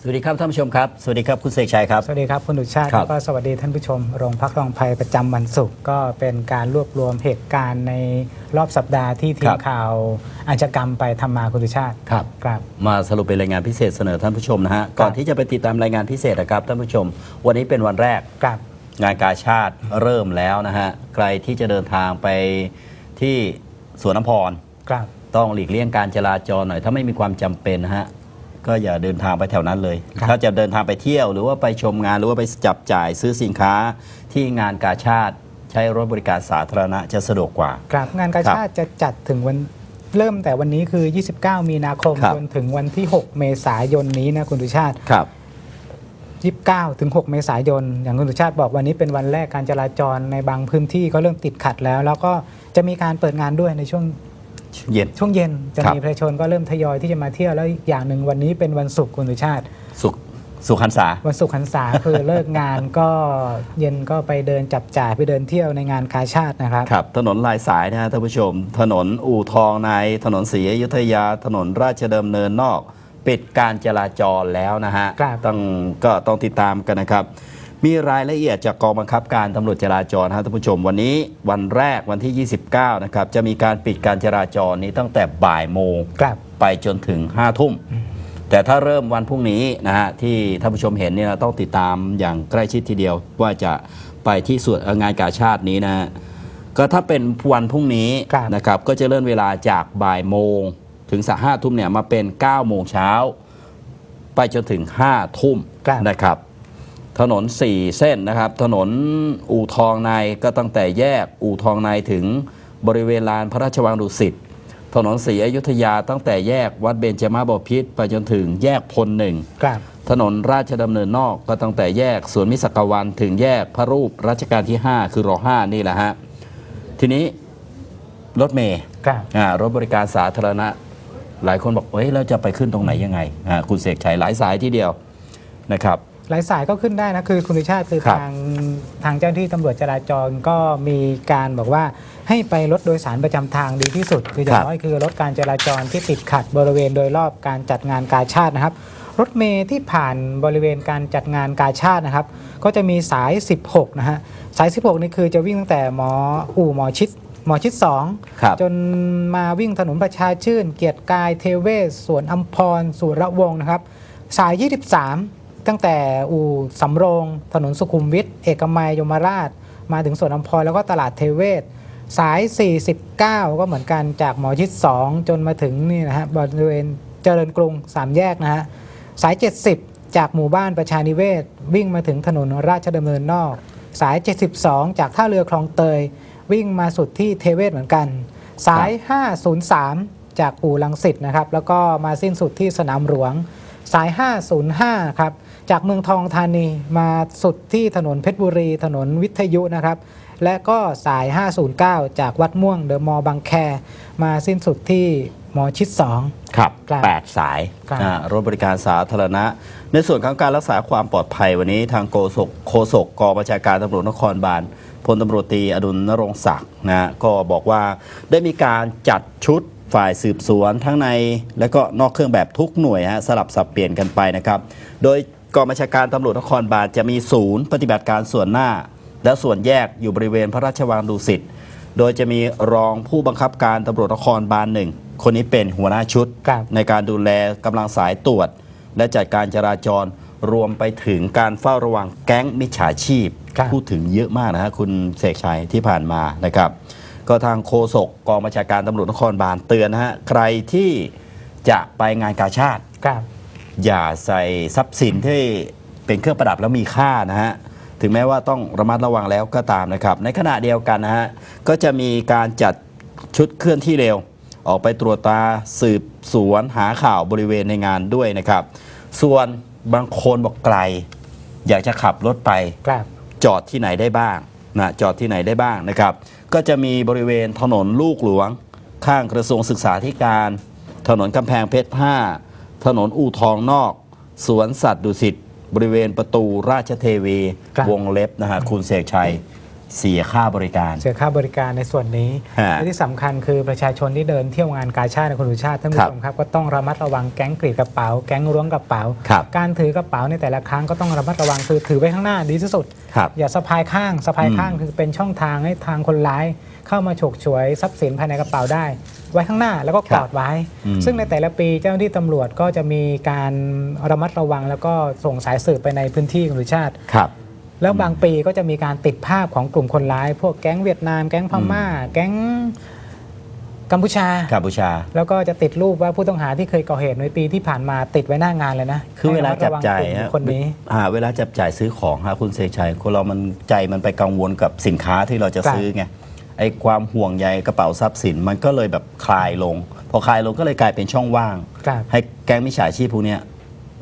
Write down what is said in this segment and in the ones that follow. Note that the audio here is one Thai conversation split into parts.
สวัสดีครับท่านผู้ชมครับ สวัสดีครับคุณเสกชัยครับ สวัสดีครับคุณดุชาติครับ แล้วก็สวัสดีท่านผู้ชมโรงพักรองภัยประจำวันศุกร์ก็เป็นการรวบรวมเหตุการณ์ในรอบสัปดาห์ที่ทีครัมบ ข่าวอาชญากรรมไปทำมาคุณดุชาติครับ ครับ มาสรุปเป็นรายงานพิเศษเสนอท่านผู้ชมนะฮะ ก่อนที่จะไปติดตามรายงานพิเศษนะครับท่านผู้ชม วันนี้เป็นวันแรก ครับ งานกาชาติเริ่มแล้วนะฮะ ใครที่จะเดินทางไปที่สวนน้ำพร ครับ ต้องหลีกเลี่ยงการจราจรหน่อย ถ้าไม่มีความจำเป็นนะฮะ ก็อย่าเดินทางไปแถวนั้นเลย ครับ ถ้าจะเดินทางไปเที่ยวหรือว่าไปชมงานหรือว่าไปจับจ่ายซื้อสินค้าที่งานกาชาติ ใช้รถบริการสาธารณะจะสะดวกกว่า ครับงานกาชาติจะจัดถึงวันเริ่มแต่วันนี้คือ 29 มีนาคมครับ จนถึงวันที่ 6 เมษายนนี้นะคุณดุชาติ ครับ 29 ถึง 6 เมษายน อย่างคุณสุชาติบอกวันนี้เป็นวันแรกการจราจรในบางพื้นที่ก็เริ่มติดขัดแล้ว แล้วก็จะมีการเปิดงานด้วยในช่วง เย็น ช่วงเย็นจะครับมีประชาชนก็เริ่มทยอยที่จะมาเที่ยวแล้วอย่างหนึ่งวันนี้เป็นวันศุกร์คุณสุชาติสุขสุขันษาวันศุกร์หันษาคือเลิกงานก็เย็นก็ไปเดินจับจ่ายไปเดินเที่ยวในงานกาชาตินะครับครับ ถนนลายสายนะฮะท่านผู้ชม ถนนอู่ทองใน ถนนศรีอยุธยา ถนนราชดำเนินนอก ปิดการจราจรแล้วนะฮะครับต้องก็ต้องติดตามกันนะครับ มีรายละเอียดจากกองบังคับการตำรวจจราจรฮะท่านผู้ชม วันนี้วันแรกวันที่ 29 นะครับ จะมีการปิดการจราจรนี้ตั้งแต่บ่ายโมงครับไปจนถึง5้าทุ่ม แต่ถ้าเริ่มวันพรุ่งนี้นะฮะที่ท่านผู้ชมเห็นเนี่ยต้องติดตามอย่างใกล้ชิดทีเดียว ว่าจะไปที่ส่วนเอ่องานกาชาตินี้นะฮะก็ถ้าเป็นวันพรุ่งนี้ครับนะครับก็จะเลื่อนเวลาจากบ่ายโมงถึงสักห้าทุ่มเนี่ยมาเป็น9ก้าโมงเช้าไปจนถึง5้าทุ่มครับ นะครับ ถนน 4 เส้นนะครับ ถนนอู่ทองในก็ตั้งแต่แยกอู่ทองในถึงบริเวณลานพระราชวังดุสิต ถนนศรีอยุธยาตั้งแต่แยกวัดเบญจมาบพิตรไปจนถึงแยกพลหนึ่งครับถนนราชดำเนินนอกก็ตั้งแต่แยกสวนมิสักวันถึงแยกพระรูปรัชกาลที่ 5 คือรอ5นี่แหละฮะ ทีนี้รถเมย์ครับอ่ารถบริการสาธารณะ หลายคนบอกเฮ้ยเราจะไปขึ้นตรงไหนยังไงอ่าคุณเสกชัยหลายสายที่เดียวนะครับ หลายสายก็ขึ้นได้นะคือคุณสุชาติคือครับทางทางเจ้าหน้าที่ตำรวจจราจรก็มีการบอกว่าให้ไปรถโดยสารประจำทางดีที่สุด คืออย่างน้อยคือรถการจราจรที่ติดขัดบริเวณโดยรอบการจัดงานกาชาตินะครับ รถเมย์ที่ผ่านบริเวณการจัดงานกาชาตินะครับ ก็จะมีสาย 16 นะฮะสาย 16 นี่คือจะวิ่งตั้งแต่หมออู่หมอชิดหมอชิด2ครับ จนมาวิ่งถนนประชาชื่น เกียรติกายเทเวศสวนอัมพรสุรวงศ์นะครับ สาย 23 ตั้งแต่อู่สำโรงถนนสุขุมวิทเอกมัยยมราช มาถึงสวนอัมพรแล้วก็ตลาดเทเวศ สาย 49 ก็เหมือนกันจากหมอชิด 2 จนมาถึงนี่นะฮะบริเวณเจริญกรุง 3 แยกนะฮะสาย 70 จากหมู่บ้านประชานิเวศ วิ่งมาถึงถนนราชดำเนินนอก สาย 72 จากท่าเรือคลองเตย วิ่งมาสุดที่เทเวศเหมือนกัน สาย 503 จากอู่ลังสิตนะครับแล้วก็มาสิ้นสุดที่สนามหลวงสาย 505 ครับ จากเมืองทองธานีมาสุดที่ถนนเพชรบุรี ถนนวิทยุนะครับ และก็สาย 509 จากวัดม่วงเดอะมอลล์บางแค มาสิ้นสุดที่หมอชิด 2 ครับ ครับแปดสายครับอ่ารถบริการสาธารณะ ในส่วนของการรักษาความปลอดภัยวันนี้ทางโฆษกโฆษกกองบัญชาการตำรวจนครบาลพลตำรวจตรีอดุลนรงค์ศักดิ์นะก็บอกว่าได้มีการจัดชุดฝ่ายสืบสวนทั้งในและก็นอกเครื่องแบบทุกหน่วยฮะสลับสับเปลี่ยนกันไปนะครับ โดย กองบัญชาการตำรวจนครบาลจะมีศูนย์ปฏิบัติการส่วนหน้า และส่วนแยกอยู่บริเวณพระราชวังดุสิตโดยจะมีรองผู้บังคับการตำรวจนครบาลหนึ่งคนนี้เป็นหัวหน้าชุด ครับ ในการดูแลกำลังสายตรวจ และจัดการจราจรรวมไปถึงการเฝ้าระวังแก๊งมิจฉาชีพ ครับ พูดถึงเยอะมากนะฮะคุณเสกชัยที่ผ่านมานะครับ ก็ทางโฆษกกองบัญชาการตำรวจนครบาลเตือนนะฮะใครที่จะไปงานกาชาติ ครับ อย่าใส่ทรัพย์สินที่เป็นเครื่องประดับแล้วมีค่านะฮะถึงแม้ว่าต้องระมัดระวังแล้วก็ตามนะครับ ในขณะเดียวกันนะฮะก็จะมีการจัดชุดเคลื่อนที่เร็ว ออกไปตรวจตาสืบสวนหาข่าวบริเวณในงานด้วยนะครับ ส่วนบางคนบอกไกล อยากจะขับรถไปครับ จอดที่ไหนได้บ้างนะจอดที่ไหนได้บ้างนะครับ ก็จะมีบริเวณถนนลูกหลวง ข้างกระทรวงศึกษาธิการ ถนนกำแพงเพชร 5 ถนนอู่ทองนอก สวนสัตว์ดุสิตบริเวณประตูราชเทวี ครับ วงเล็บนะฮะคุณเสกชัย เสียค่าบริการ เสียค่าบริการในส่วนนี้ฮะและที่สำคัญคือประชาชนที่เดินเที่ยวงานกาชาติในคุณสุชาติท่านครัผู้บชมครับก็ต้องระมัดระวังแก๊งกรีดกระเป๋า แก๊งล้วงกระเป๋า ครับการถือกระเป๋าในแต่ละครั้งก็ต้องระมัดระวังคือถือไว้ข้างหน้าดีที่สุด ครับอย่าสะพายข้างสะพายอืมข้างคือเป็นช่องทางให้ทางคนร้าย เข้ามาฉกฉวยทรัพย์สินภายในกระเป๋าได้ ไว้ข้างหน้าแล้วก็กอดไว้ อืม ซึ่งในแต่ละปีเจ้าหน้าที่ตำรวจก็จะมีการระมัดระวัง แล้วก็ส่งสายสืบไปในพื้นที่คุณสุชาติ ครับ แล้วบางปีก็จะมีการติดภาพของกลุ่มคนร้าย พวกแก๊งเวียดนาม แก๊งพม่า แก๊งกัมพูชา กัมพูชา แล้วก็จะติดรูปว่าผู้ต้องหาที่เคยก่อเหตุในปีที่ผ่านมาติดไว้หน้างานเลยนะคือเวลาจับจ่ายให้ระมัดระวังกลุ่มฮะคนนี้อ่าเวลาจับจ่ายซื้อของฮะคุณเสกชัยคนเรามันใจมันไปกังวลกับสินค้าที่เราจะครับซื้อไงไอ้ความห่วงใยกระเป๋าทรัพย์สินมันก็เลยแบบคลายลง พอคลายลงก็เลยกลายเป็นช่องว่างครับให้แก๊งมิจฉาชีพพวกเนี้ย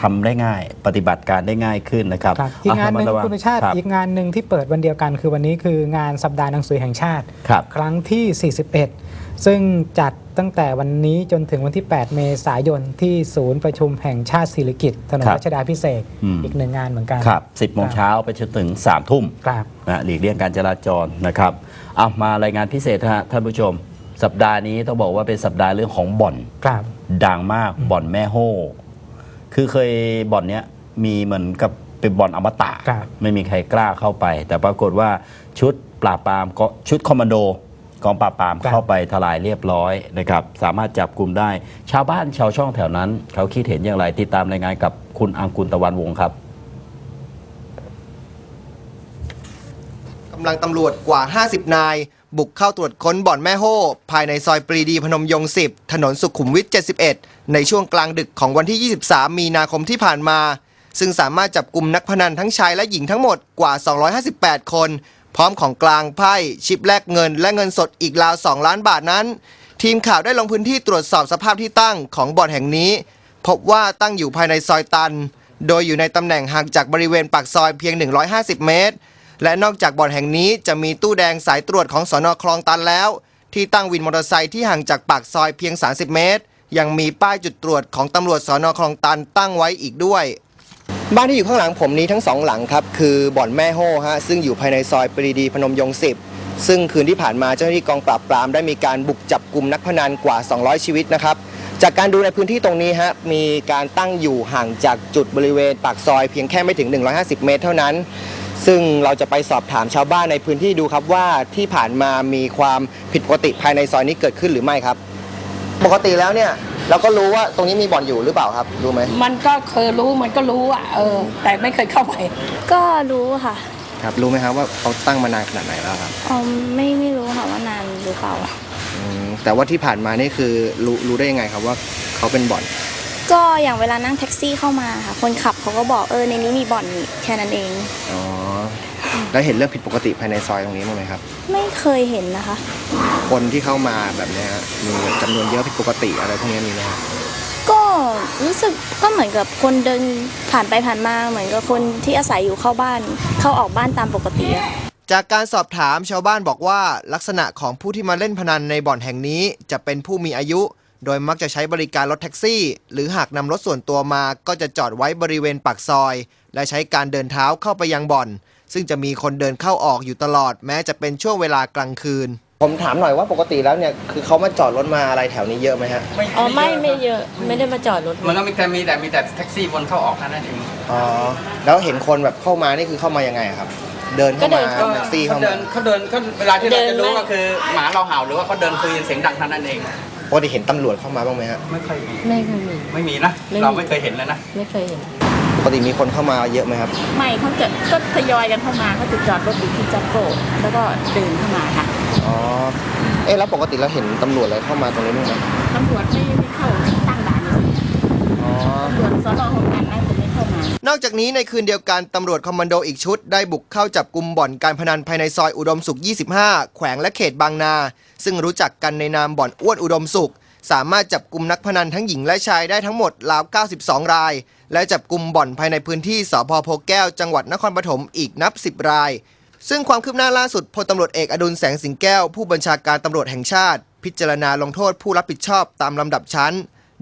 ทำได้ง่าย ปฏิบัติการได้ง่ายขึ้นนะครับครับอีกงานหนึ่งะระมัดระวัคุณชาติ รับ อีกงานหนึ่งที่เปิดวันเดียวกันคือวันนี้คืองานสัปดาห์หนังสือแห่งชาติครับครั้งที่ 41 ซึ่งจัดตั้งแต่วันนี้จนถึงวันที่ 8 เมษายนที่ศูนย์ประชุมแห่งชาติศิริกิติ์ถนนครับรัชดาพิเศษกอืม อีกหนึ่งงานเหมือนกันครับ10โมงเช้าไปจนถึง3ทุ่ม ครับ นะหลีกเลี่ยงการจราจรนะครับเอามารายงานพิเศษนะฮะท่านผู้ชม สัปดาห์นี้ต้องบอกว่าเป็นสัปดาห์เรื่องของบ่อน ครับ ดังมากบ่อนแม่โห่ คือเคยบ่อนเนี้ยมีเหมือนกับเป็นบ่อนอมตะครับ ไม่มีใครกล้าเข้าไป แต่ปรากฏว่าชุดปราบปรามก็ชุดคอมมานโดกองปราบปรามครับเข้าไปทลายเรียบร้อยนะครับ สามารถจับกลุ่มได้ ชาวบ้านชาวช่องแถวนั้น เขาคิดเห็นอย่างไรติดตามรายงานกับคุณอังกุลตะวันวงศ์ครับ กำลังตำรวจกว่า 50 นาย บุกเข้าตรวจค้นบ่อนแม่โห่ภายในซอยปรีดีพนมยงค์10 ถนนสุขุมวิท 71 ในช่วงกลางดึกของวันที่ 23 มีนาคมที่ผ่านมา ซึ่งสามารถจับกลุ่มนักพนันทั้งชายและหญิงทั้งหมดกว่า 258 คน พร้อมของกลางไพ่ชิปแลกเงิน และเงินสดอีกราว 2 ล้านบาทนั้น ทีมข่าวได้ลงพื้นที่ตรวจสอบสภาพที่ตั้งของบ่อนแห่งนี้ พบว่าตั้งอยู่ภายในซอยตัน โดยอยู่ในตำแหน่งห่างจากบริเวณปากซอยเพียง 150 เมตร และนอกจากบ่อนแห่งนี้จะมีตู้แดงสายตรวจของสอนอคลองตันแล้ว ที่ตั้งวินมอเตอร์ไซค์ที่ห่างจากปากซอยเพียง 30 เมตร ยังมีป้ายจุดตรวจของตำรวจสอนอคลองตันตั้งไว้อีกด้วย บ้านที่อยู่ข้างหลังผมนี้ทั้งสองหลังครับคือบ่อนแม่โห่ฮะซึ่งอยู่ภายในซอยปรีดีพนมยงค์10ซึ่งคืนที่ผ่านมาเจ้าหน้าที่กองปราบปรามได้มีการบุกจับกลุ่มนักพนันกว่า 200 ชีวิตนะครับ จากการดูในพื้นที่ตรงนี้ฮะมีการตั้งอยู่ห่างจากจุดบริเวณปากซอยเพียงแค่ไม่ถึง 150 เมตรเท่านั้น ซึ่งเราจะไปสอบถามชาวบ้านในพื้นที่ดูครับว่าที่ผ่านมามีความผิดปกติภายในซอยนี้เกิดขึ้นหรือไม่ครับ ปกติแล้วเนี่ยเราก็รู้ว่าตรงนี้มีบ่อนอยู่หรือเปล่าครับรู้ไหมมันก็เคยรู้มันก็รู้อะเออ แต่ไม่เคยเข้าไป ก็รู้ค่ะครับรู้ไหมครับว่าเขาตั้งมานานขนาดไหนแล้วครับอ๋อไม่ไม่รู้ค่ะว่านานหรือเปล่าอืมแต่ว่าที่ผ่านมานี่คือรู้รู้ได้ยังไงครับว่าเขาเป็นบ่อน ก็อย่างเวลานั่งแท็กซี่เข้ามาค่ะ คนขับเขาก็บอกเออในนี้มีบ่อนนี่แค่นั้นเอง อ๋อ แล้วเห็นเรื่องผิดปกติภายในซอยตรงนี้บ้างไหมครับ ไม่เคยเห็นนะคะ คนที่เข้ามาแบบเนี้ยฮะมีจำนวนเยอะผิดปกติอะไรพวกนี้มีไหมครับก็รู้สึกก็เหมือนกับคนเดินผ่านไปผ่านมาเหมือนกับคนที่อาศัยอยู่เข้าบ้าน เข้าออกบ้านตามปกติอะ จากการสอบถามชาวบ้านบอกว่า ลักษณะของผู้ที่มาเล่นพนันในบ่อนแห่งนี้ จะเป็นผู้มีอายุ โดยมักจะใช้บริการรถแท็กซี่ หรือหากนำรถส่วนตัวมาก็จะจอดไว้บริเวณปากซอย และใช้การเดินเท้าเข้าไปยังบ่อน ซึ่งจะมีคนเดินเข้าออกอยู่ตลอดแม้จะเป็นช่วงเวลากลางคืน ผมถามหน่อยว่าปกติแล้วเนี่ยคือเขามาจอดรถมาอะไรแถวนี้เยอะไหมฮะอ๋อไม่ไม่เยอะไม่ได้มาจอดรถมันก็มีแต่มีแต่มีแต่แท็กซี่วนเข้าออกแค่นั้นเองอ๋อแล้วเห็นคนแบบเข้ามานี่คือเข้ามายังไงอะครับ เดินเข้ามาแท็กซี่เขาเข้าเดิมานเขาเดินเขาเวลาที่เราจะรู้ก็คือหมาเราเห่าหรือว่าเขาเดินคุยกันเสียงดังเท่านั้นเองปกติเห็นตำรวจเข้ามาบ้างไหมฮะไม่ค่อยมีไม่เคยมีไม่มีนะไม่มีเราไม่เคยเห็นเลยนะ ไม่เคยเห็น ปกติมีคนเข้ามาเยอะไหมครับ ไม่เขาจะก็ทยอยกันเข้ามาเขาจะจอดรถอยู่ที่จักโก้แล้วก็เดินเข้ามาค่ะ อ๋อ เอ๊ะแล้วปกติเราเห็นตำรวจอะไรเข้ามาตรงนี้บ้างไหมตำรวจไม่ไม่เข้าตั้งด่านอยู่อ๋อตำรวจสนของกันน่าจะไม่เข้ามานอกจากนี้ในคืนเดียวกันตำรวจคอมมานโดอีกชุด ได้บุกเข้าจับกลุ่มบ่อนการพนันภายในซอยอุดมสุข 25 แขวงและเขตบางนา ซึ่งรู้จักกันในนามบ่อนอ้วนอุดมสุข สามารถจับกลุ่มนักพนันทั้งหญิงและชายได้ทั้งหมดราว 92 ราย และจับกลุ่มบ่อนภายในพื้นที่สพโพแก้ว จังหวัดนครปฐมอีกนับ 10 ราย ซึ่งความคืบหน้าล่าสุดพลตำรวจเอกอดุลแสงสิงแก้ว ผู้บัญชาการตำรวจแห่งชาติ พิจารณาลงโทษผู้รับผิดชอบตามลำดับชั้น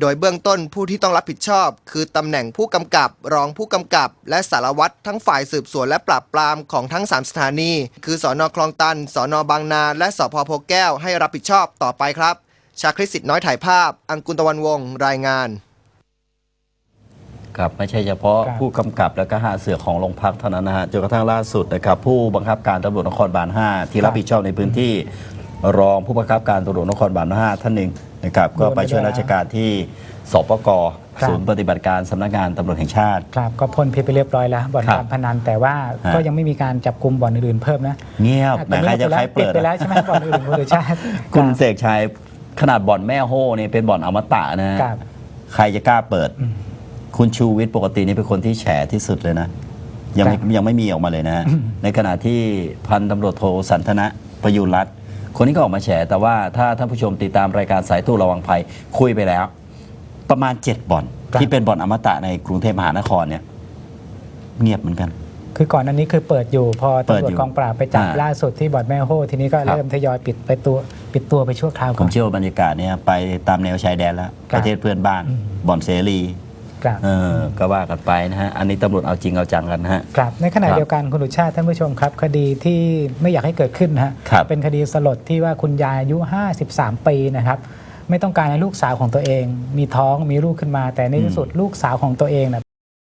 โดยเบื้องต้นผู้ที่ต้องรับผิดชอบ คือตำแหน่งผู้กำกับ รองผู้กำกับ และสารวัตรทั้งฝ่ายสืบสวนและปราบปรามของทั้ง 3 สถานี คือสอนอคลองตันสอนอบางนา และสพโพแก้วให้รับผิดชอบต่อไปครับ ชาคริตสิทธิ์น้อยถ่ายภาพ อังกุลตะวันวงศ์รายงาน ครับไม่ใช่เฉพาะครับ ผู้กำกับแล้วก็หาเสือของโรงพักเท่านั้นนะฮะจนกระทั่งล่าสุดนะครับผู้บังคับการตำรวจนครบาล 5 ที่รับผิดชอบในพื้นที่ รองผู้บังคับการตำรวจนครบาล 5 ท่านหนึ่งนะครับก็ไปช่วยราชการที่สปกครับ ศูนย์ปฏิบัติการสำนักงานตำรวจแห่งชาติ ครับก็พ้นผิดไปเรียบร้อยแล้วบ่อนครับการพนันแต่ว่าฮะ ก็ยังไม่มีการจับกลุ่มบ่อนอื่นๆเพิ่มนะเงียบแหมใครจะใครปิดเปิดไปแล้วอะใช่ไหมบ่อนอื่นคุณสุชาติคุณรับเสกชัย ขนาดบ่อนแม่โฮ่เนี่ยเป็นบ่อนอมตะนะฮะครับใครจะกล้าเปิด คุณชูวิทย์ปกตินี่เป็นคนที่แฉที่สุดเลยนะ ยังไม่ครับยังไม่มีออกมาเลยนะฮะในขณะที่พันตำรวจโทสันทนะประยุรรัตน์คนนี้ก็ออกมาแฉแต่ว่าถ้าท่านผู้ชมติดตามรายการสายตู้ระวังภัยคุยไปแล้ว ประมาณ 7บ่อน ครับ ที่เป็นบ่อนอมตะในกรุงเทพมหานครเนี่ย เงียบเหมือนกัน คือก่อนอันนี้คือเปิดอยู่พอเปิดตำรวอยู่จกองปราบไปจับอ่าล่าสุดที่บ่อนแม่โฮ้ทีนี้ก็ครับเริ่มทยอยปิดไปตัวปิดตัวไปชั่วคราวผก่อมนเชื่อว่าบรรยากาศเนี่ยไปตามแนวชายแดนแล้วครับประเทศเพื่อนบ้านอืมบ่อนเสรีครับเออก็ว่ากันไปนะฮะ อันนี้ตำรวจเอาจริงเอาจังกันนะฮะครับในขณะครับเดียวกันคุณดุชาติท่านผู้ชมครับ คดีที่ไม่อยากให้เกิดขึ้นนะฮะครับเป็นคดีสลดที่ว่าคุณยายอายุ 53 ปีนะครับไม่ต้องการให้ลูกสาวของตัวเอง มีท้องมีลูกขึ้นมาแต่ในที่สุดลูกสาวของตัวเองนะ